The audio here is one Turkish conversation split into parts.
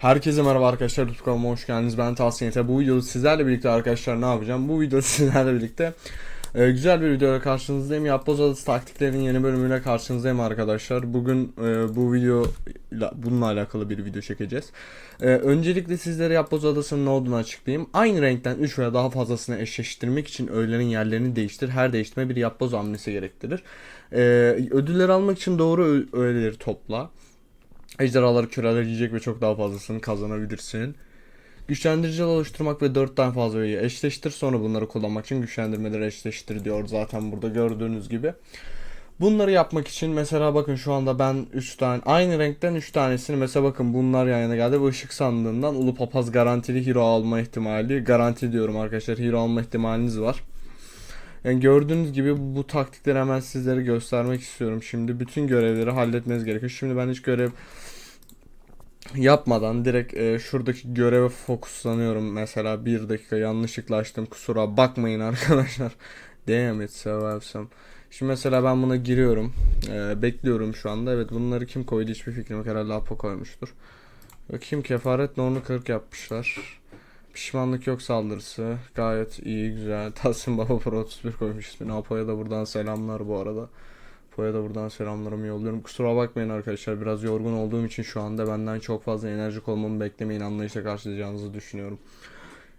Herkese merhaba arkadaşlar YouTube kanalıma hoş geldiniz. Ben Tahsin Yete. Bu videoda sizlerle birlikte arkadaşlar ne yapacağım? Bu videoda sizlerle birlikte e, güzel bir videoya karşınızdayım. Yapboz Adası taktiklerinin yeni bölümüyle karşınızdayım arkadaşlar. Bugün e, bu video bununla alakalı bir video çekeceğiz. E, öncelikle sizlere Yapboz Adası'nın ne olduğunu açıklayayım. Aynı renkten 3 veya daha fazlasını eşleştirmek için öğelerin yerlerini değiştir. Her değiştirme bir yapboz hamlesi gerektirir. E, ödülleri almak için doğru öğeleri topla. Ejderhaları küreler yiyecek ve çok daha fazlasını kazanabilirsin. Güçlendiriciler oluşturmak ve 4 tane fazla üyeyi eşleştir. Sonra bunları kullanmak için güçlendirmeleri eşleştir diyor zaten burada gördüğünüz gibi. Bunları yapmak için mesela bakın şu anda ben 3 tane aynı renkten 3 tanesini mesela bakın bunlar yan yana geldi. Bu ışık sandığından Ulu Papaz garantili hero alma ihtimali garanti diyorum arkadaşlar hero alma ihtimaliniz var. Yani gördüğünüz gibi bu taktikleri hemen sizlere göstermek istiyorum. Şimdi bütün görevleri halletmeniz gerekiyor. Şimdi ben hiç görev yapmadan direkt e, şuradaki göreve fokuslanıyorum. Mesela bir dakika yanlışlıkla açtım kusura bakmayın arkadaşlar. Damn it awesome. Şimdi mesela ben buna giriyorum. E, bekliyorum şu anda. Evet bunları kim koydu hiçbir fikrim yok. Herhalde Apo koymuştur. Bakayım kefaret nornu 40 yapmışlar. Pişmanlık yok saldırısı. Gayet iyi güzel. Tahsin Baba Pro 31 koymuş. Apo'ya da buradan selamlar bu arada. Apo'ya da buradan selamlarımı yolluyorum. Kusura bakmayın arkadaşlar. Biraz yorgun olduğum için şu anda benden çok fazla enerjik olmamı beklemeyin. Anlayışla karşılayacağınızı düşünüyorum.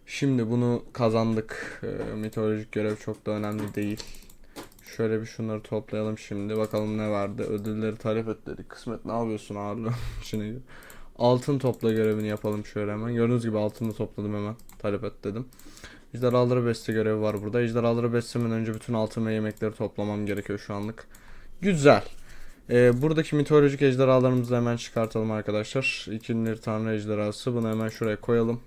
Şimdi bunu kazandık. Ee, mitolojik görev çok da önemli değil. Şöyle bir şunları toplayalım şimdi. Bakalım ne vardı. Ödülleri talep et dedik. Kısmet ne yapıyorsun abi? Şimdi altın topla görevini yapalım şöyle hemen. Gördüğünüz gibi altını topladım hemen. Talep et dedim. Ejderhaları besle görevi var burada. Ejderhaları beslemeden önce bütün altın ve yemekleri toplamam gerekiyor şu anlık. Güzel. Ee, buradaki mitolojik ejderhalarımızı hemen çıkartalım arkadaşlar. İkinci tanrı ejderhası. Bunu hemen şuraya koyalım.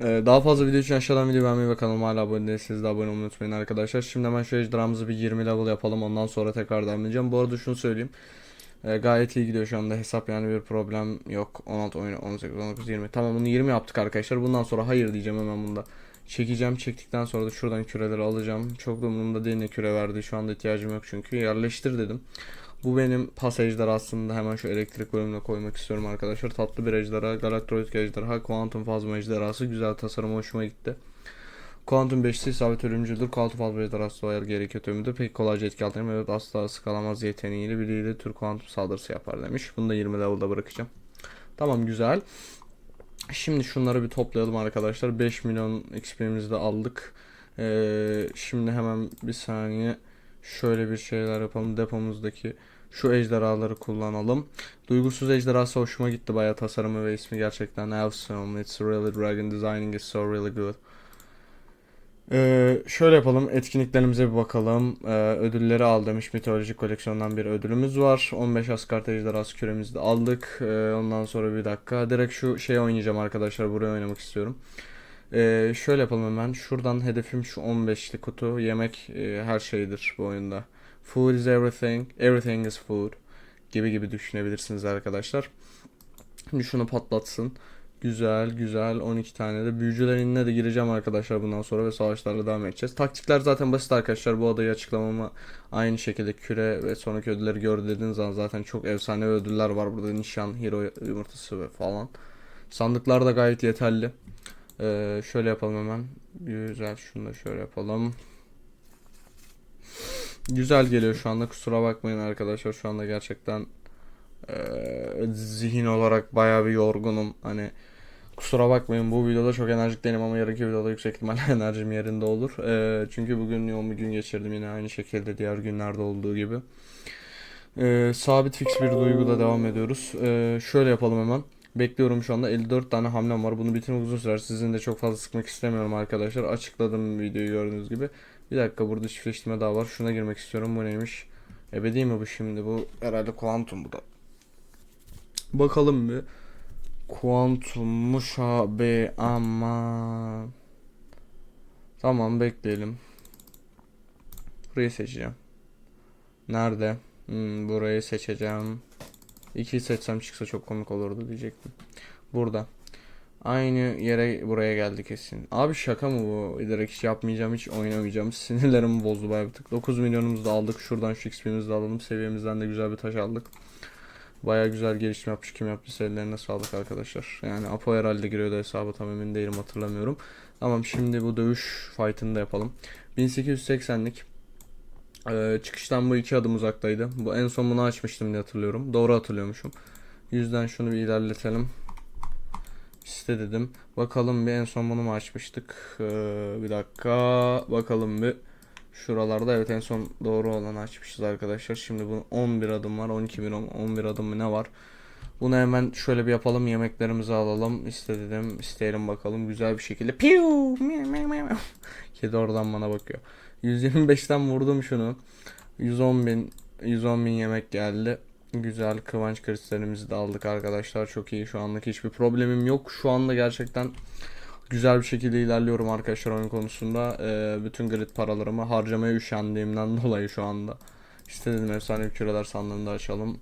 Ee, daha fazla video için aşağıdan video beğenmeyi ve kanalıma hala abone değilseniz de abone olmayı unutmayın arkadaşlar. Şimdi hemen şu ejderhamızı bir 20 level yapalım. Ondan sonra tekrar devam edeceğim. Bu arada şunu söyleyeyim. Ee, gayet iyi gidiyor şu anda hesap yani bir problem yok. 16 oyunu 18 19 20. Tamam bunu 20 yaptık arkadaşlar. Bundan sonra hayır diyeceğim hemen bunda. Çekeceğim çektikten sonra da şuradan küreleri alacağım. Çok da umurumda değil ne küre verdi. Şu anda ihtiyacım yok çünkü. Yerleştir dedim. Bu benim pas aslında hemen şu elektrik bölümüne koymak istiyorum arkadaşlar. Tatlı bir ejderha, galaktroid ejderha, kuantum fazma ejderhası. Güzel tasarım hoşuma gitti. Kuantum 5'si isabet ölümcüldür. Kuantum fazla ejderhası var geri kötü Pek kolayca etki altına evet asla sıkalamaz yeteneğiyle biriyle tür kuantum saldırısı yapar demiş. Bunu da 20 level'da bırakacağım. Tamam güzel. Şimdi şunları bir toplayalım arkadaşlar. 5 milyon XP'mizi de aldık. Ee, şimdi hemen bir saniye şöyle bir şeyler yapalım. Depomuzdaki şu ejderhaları kullanalım. Duygusuz ejderhası hoşuma gitti. Bayağı tasarımı ve ismi gerçekten awesome. It's really dragon designing is so really good. Ee, şöyle yapalım. Etkinliklerimize bir bakalım. Ee, ödülleri al demiş. Mitolojik koleksiyondan bir ödülümüz var. 15 Asgard ejderhası küremizi de aldık. Ee, ondan sonra bir dakika. Direkt şu şey oynayacağım arkadaşlar. Buraya oynamak istiyorum. Ee, şöyle yapalım hemen. Şuradan hedefim şu 15'li kutu. Yemek e, her şeydir bu oyunda. Food is everything. Everything is food. Gibi gibi düşünebilirsiniz arkadaşlar. Şimdi şunu patlatsın. Güzel güzel 12 tane de büyücülerine de gireceğim arkadaşlar bundan sonra ve savaşlarla devam edeceğiz. Taktikler zaten basit arkadaşlar bu adayı açıklamama aynı şekilde küre ve sonraki ödülleri gördü dediğiniz zaman zaten çok efsane ödüller var burada nişan, hero yumurtası ve falan. Sandıklar da gayet yeterli. Ee, şöyle yapalım hemen. Güzel şunu da şöyle yapalım. Güzel geliyor şu anda kusura bakmayın arkadaşlar şu anda gerçekten eee, zihin olarak bayağı bir yorgunum. Hani kusura bakmayın bu videoda çok enerjik değilim ama yarınki videoda yüksek ihtimalle enerjim yerinde olur. Eee, çünkü bugün yoğun bir gün geçirdim yine aynı şekilde diğer günlerde olduğu gibi. Eee, sabit fix bir duyguda devam ediyoruz. Eee, şöyle yapalım hemen. Bekliyorum şu anda 54 tane hamlem var. Bunu bitirmek uzun sürer. Sizin de çok fazla sıkmak istemiyorum arkadaşlar. Açıkladım videoyu gördüğünüz gibi. Bir dakika burada çiftleştirme daha var. Şuna girmek istiyorum. Bu neymiş? Ebedi mi bu şimdi? Bu herhalde kuantum bu da. Bakalım bir. Kuantummuş abi ama. Tamam bekleyelim. Burayı seçeceğim. Nerede? Hmm, burayı seçeceğim. İkiyi seçsem çıksa çok komik olurdu diyecektim. Burada. Aynı yere buraya geldi kesin. Abi şaka mı bu? Direkt hiç yapmayacağım, hiç oynamayacağım. Sinirlerimi bozdu bayağı bir tık. 9 milyonumuzu da aldık. Şuradan şu XP'mizi de alalım. Seviyemizden de güzel bir taş aldık. Baya güzel gelişme yapmış. Kim yaptıysa ellerine sağlık arkadaşlar. Yani Apo herhalde giriyordu hesabı tam emin değilim hatırlamıyorum. Tamam şimdi bu dövüş fight'ını da yapalım. 1880'lik ee, çıkıştan bu iki adım uzaktaydı. Bu en son bunu açmıştım diye hatırlıyorum. Doğru hatırlıyormuşum. Yüzden şunu bir ilerletelim. İste dedim. Bakalım bir en son bunu mu açmıştık? Ee, bir dakika. Bakalım bir. Şuralarda evet en son doğru olanı açmışız arkadaşlar. Şimdi bu 11 adım var. 12 bin 11 adım mı ne var? Bunu hemen şöyle bir yapalım. Yemeklerimizi alalım. İste dedim. İsteyelim bakalım. Güzel bir şekilde. Piu! Kedi oradan bana bakıyor. 125'ten vurdum şunu. 110 bin 110 bin yemek geldi. Güzel kıvanç kristalimizi de aldık arkadaşlar. Çok iyi şu anlık hiçbir problemim yok. Şu anda gerçekten güzel bir şekilde ilerliyorum arkadaşlar oyun konusunda. Ee, bütün grid paralarımı harcamaya üşendiğimden dolayı şu anda. İstediğim efsane küreler sandığını da açalım.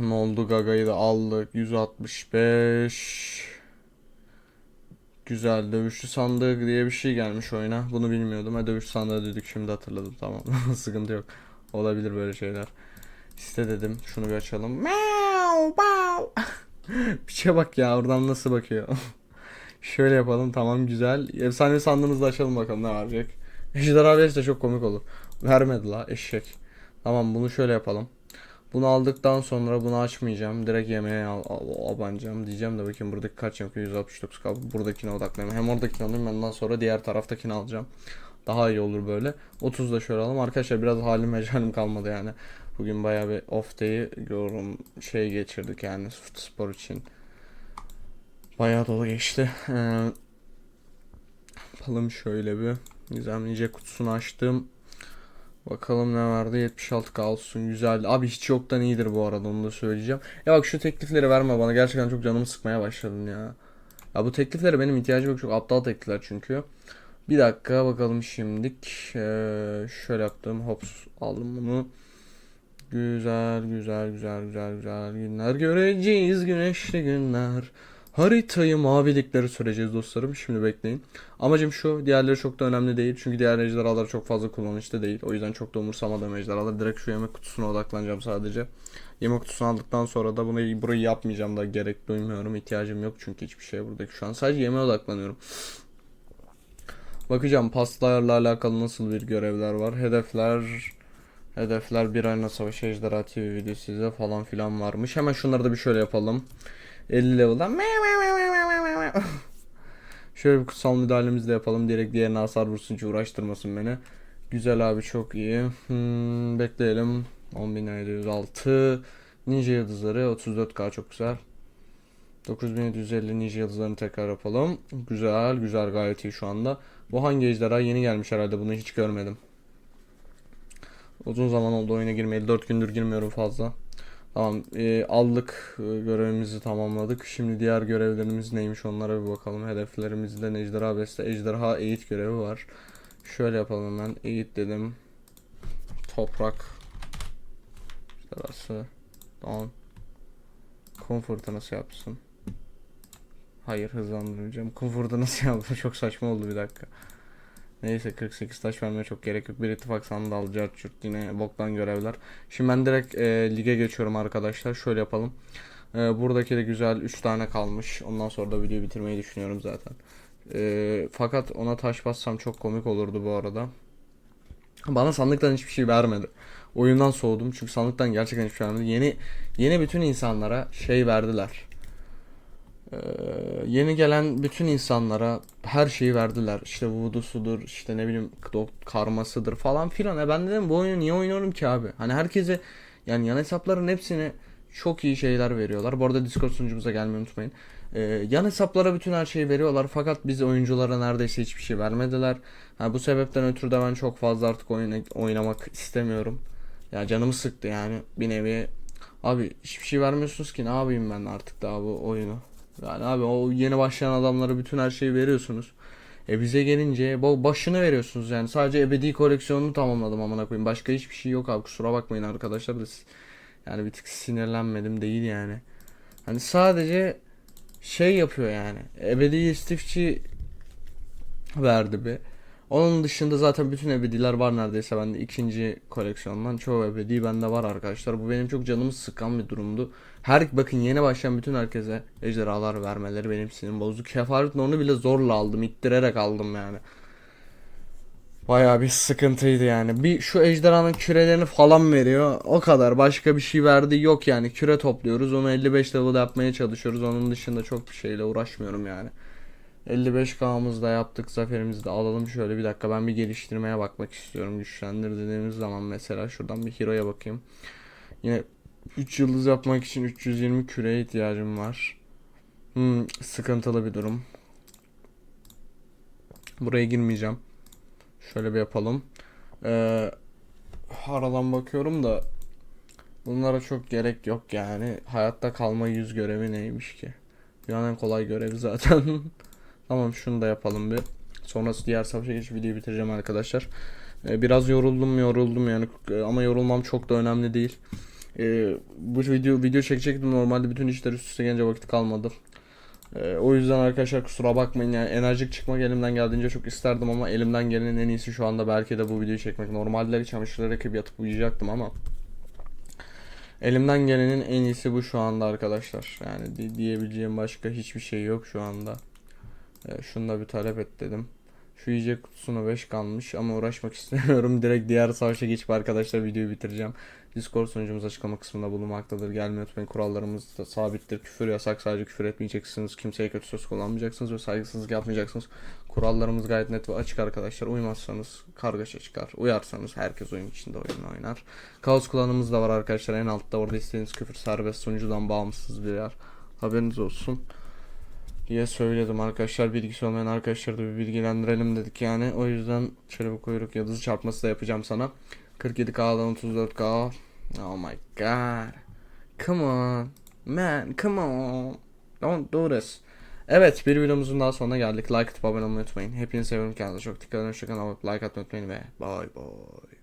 Ne oldu Gaga'yı da aldık. 165 Güzel dövüşçü sandığı diye bir şey gelmiş oyuna. Bunu bilmiyordum. Ha dövüş sandığı dedik şimdi hatırladım. Tamam. Sıkıntı yok. Olabilir böyle şeyler. İste dedim. Şunu bir açalım. Meow, pow. Piçe bak ya oradan nasıl bakıyor. Şöyle yapalım tamam güzel. Efsane sandığımızı açalım bakalım ne verecek. Ejderha verirse çok komik olur. Vermedi la eşek. Tamam bunu şöyle yapalım. Bunu aldıktan sonra bunu açmayacağım. Direkt yemeğe al, al, abanacağım diyeceğim de bakayım buradaki kaç yapıyor 169 kaldı. Buradakine odaklanayım. Hem oradakini alayım ondan sonra diğer taraftakini alacağım. Daha iyi olur böyle. 30 da şöyle alalım. Arkadaşlar biraz halim mecalim kalmadı yani. Bugün bayağı bir off day'i yorum şey geçirdik yani spor için. Bayağı dolu geçti. Ee, yapalım şöyle bir. Gizemlice kutusunu açtım. Bakalım ne vardı 76 olsun güzel. Abi hiç yoktan iyidir bu arada onu da söyleyeceğim. Ya bak şu teklifleri verme bana gerçekten çok canımı sıkmaya başladım ya. Ya bu tekliflere benim ihtiyacım yok çok aptal teklifler çünkü. Bir dakika bakalım şimdik. Ee, şöyle yaptım hops aldım bunu. Güzel güzel güzel güzel güzel günler göreceğiz güneşli günler. Haritayı mavilikleri süreceğiz dostlarım. Şimdi bekleyin. Amacım şu. Diğerleri çok da önemli değil. Çünkü diğer ejderhalar çok fazla kullanışlı değil. O yüzden çok da umursamadığım ejderhalar. Direkt şu yemek kutusuna odaklanacağım sadece. Yemek kutusunu aldıktan sonra da bunu burayı yapmayacağım da gerek duymuyorum. İhtiyacım yok çünkü hiçbir şeye buradaki şu an. Sadece yemeğe odaklanıyorum. Bakacağım pastalarla alakalı nasıl bir görevler var. Hedefler Hedefler bir ayna savaşı ejderha TV videosu size falan filan varmış. Hemen şunları da bir şöyle yapalım. 50 level'dan Şöyle bir kutsal müdahalemizi de yapalım. Direkt diğerine hasar vursun hiç uğraştırmasın beni. Güzel abi çok iyi. Hmm, bekleyelim. 10.706 Ninja yıldızları 34k çok güzel. 9750 ninja yıldızlarını tekrar yapalım. Güzel güzel gayet iyi şu anda. Bu hangi ejderha yeni gelmiş herhalde bunu hiç görmedim. Uzun zaman oldu oyuna girmeyeli 4 gündür girmiyorum fazla. Tamam e, aldık e, görevimizi tamamladık. Şimdi diğer görevlerimiz neymiş onlara bir bakalım. Hedeflerimizde ejderha beste ejderha eğit görevi var. Şöyle yapalım hemen eğit dedim. Toprak. Ejderhası. Tamam. Kum fırtınası yapsın. Hayır hızlandıracağım. Kum fırtınası yaptım. Çok saçma oldu bir dakika. Neyse 48 taş vermeye çok gerek yok. Bir ittifak sandığı alacağız. Çürt yine boktan görevler. Şimdi ben direkt e, lige geçiyorum arkadaşlar. Şöyle yapalım. E, buradaki de güzel 3 tane kalmış. Ondan sonra da videoyu bitirmeyi düşünüyorum zaten. E, fakat ona taş bassam çok komik olurdu bu arada. Bana sandıktan hiçbir şey vermedi. Oyundan soğudum çünkü sandıktan gerçekten hiçbir şey vermedi. Yeni yeni bütün insanlara şey verdiler. Ee, yeni gelen bütün insanlara her şeyi verdiler. İşte voodoo'sudur, işte ne bileyim karmasıdır falan filan. E ben dedim bu oyunu niye oynuyorum ki abi? Hani herkese yani yan hesapların hepsine çok iyi şeyler veriyorlar. Bu arada Discord sunucumuza gelmeyi unutmayın. Ee, yan hesaplara bütün her şeyi veriyorlar fakat biz oyunculara neredeyse hiçbir şey vermediler. Ha, bu sebepten ötürü de ben çok fazla artık oyun oynamak istemiyorum. Ya canımı sıktı yani bir nevi. Abi hiçbir şey vermiyorsunuz ki ne yapayım ben artık daha bu oyunu. Yani abi o yeni başlayan adamlara bütün her şeyi veriyorsunuz. E bize gelince başını veriyorsunuz yani. Sadece ebedi koleksiyonunu tamamladım amına koyayım. Başka hiçbir şey yok abi. Kusura bakmayın arkadaşlar da siz- yani bir tık sinirlenmedim değil yani. Hani sadece şey yapıyor yani. Ebedi istifçi verdi bir. Onun dışında zaten bütün ebediler var neredeyse bende ikinci koleksiyondan çoğu ebedi bende var arkadaşlar. Bu benim çok canımı sıkan bir durumdu. Her bakın yeni başlayan bütün herkese ejderhalar vermeleri benim sinirim bozdu. Kefaret onu bile zorla aldım, ittirerek aldım yani. Bayağı bir sıkıntıydı yani. Bir şu ejderhanın kürelerini falan veriyor. O kadar. Başka bir şey verdiği yok yani. Küre topluyoruz. Onu 55 level yapmaya çalışıyoruz. Onun dışında çok bir şeyle uğraşmıyorum yani. 55K'mızı da yaptık. Zaferimizi de alalım. Şöyle bir dakika ben bir geliştirmeye bakmak istiyorum. Güçlendir dediğimiz zaman mesela şuradan bir hero'ya bakayım. Yine 3 yıldız yapmak için 320 küreye ihtiyacım var. Hmm, sıkıntılı bir durum. Buraya girmeyeceğim. Şöyle bir yapalım. Ee, aradan bakıyorum da bunlara çok gerek yok yani. Hayatta kalma yüz görevi neymiş ki? Dünyanın en kolay görevi zaten. tamam şunu da yapalım bir. Sonrası diğer savaşa geçip videoyu bitireceğim arkadaşlar. Ee, biraz yoruldum yoruldum yani Ee, ama yorulmam çok da önemli değil. Ee, bu video video çekecektim normalde bütün işler üst üste gelince vakit kalmadı. Ee, o yüzden arkadaşlar kusura bakmayın yani enerjik çıkmak elimden geldiğince çok isterdim ama elimden gelenin en iyisi şu anda belki de bu videoyu çekmek. Normalde çamaşırları yıkayıp yatıp uyuyacaktım ama elimden gelenin en iyisi bu şu anda arkadaşlar. Yani di- diyebileceğim başka hiçbir şey yok şu anda. Ee, şunu da bir talep et dedim. Şu yiyecek kutusuna 5 kalmış ama uğraşmak istemiyorum. Direkt diğer savaşa geçip arkadaşlar videoyu bitireceğim. Discord sunucumuz açıklama kısmında bulunmaktadır. Gelmeyi unutmayın. Kurallarımız da sabittir. Küfür yasak. Sadece küfür etmeyeceksiniz. Kimseye kötü söz kullanmayacaksınız ve saygısızlık yapmayacaksınız. Kurallarımız gayet net ve açık arkadaşlar. Uymazsanız kargaşa çıkar. Uyarsanız herkes oyun içinde oyun oynar. Kaos kullanımız da var arkadaşlar. En altta orada istediğiniz küfür serbest sunucudan bağımsız bir yer. Haberiniz olsun diye söyledim arkadaşlar. Bilgisi olmayan arkadaşları da bir bilgilendirelim dedik yani. O yüzden şöyle bir kuyruk yıldızı çarpması da yapacağım sana. 47K'dan 34K. Oh my god. Come on. Man, come on. Don't do this. Evet bir videomuzun daha sonuna geldik. Like atıp abone olmayı unutmayın. Hepinizi seviyorum. Kendinize çok dikkat edin. Hoşçakalın. Like atmayı unutmayın ve bye bye.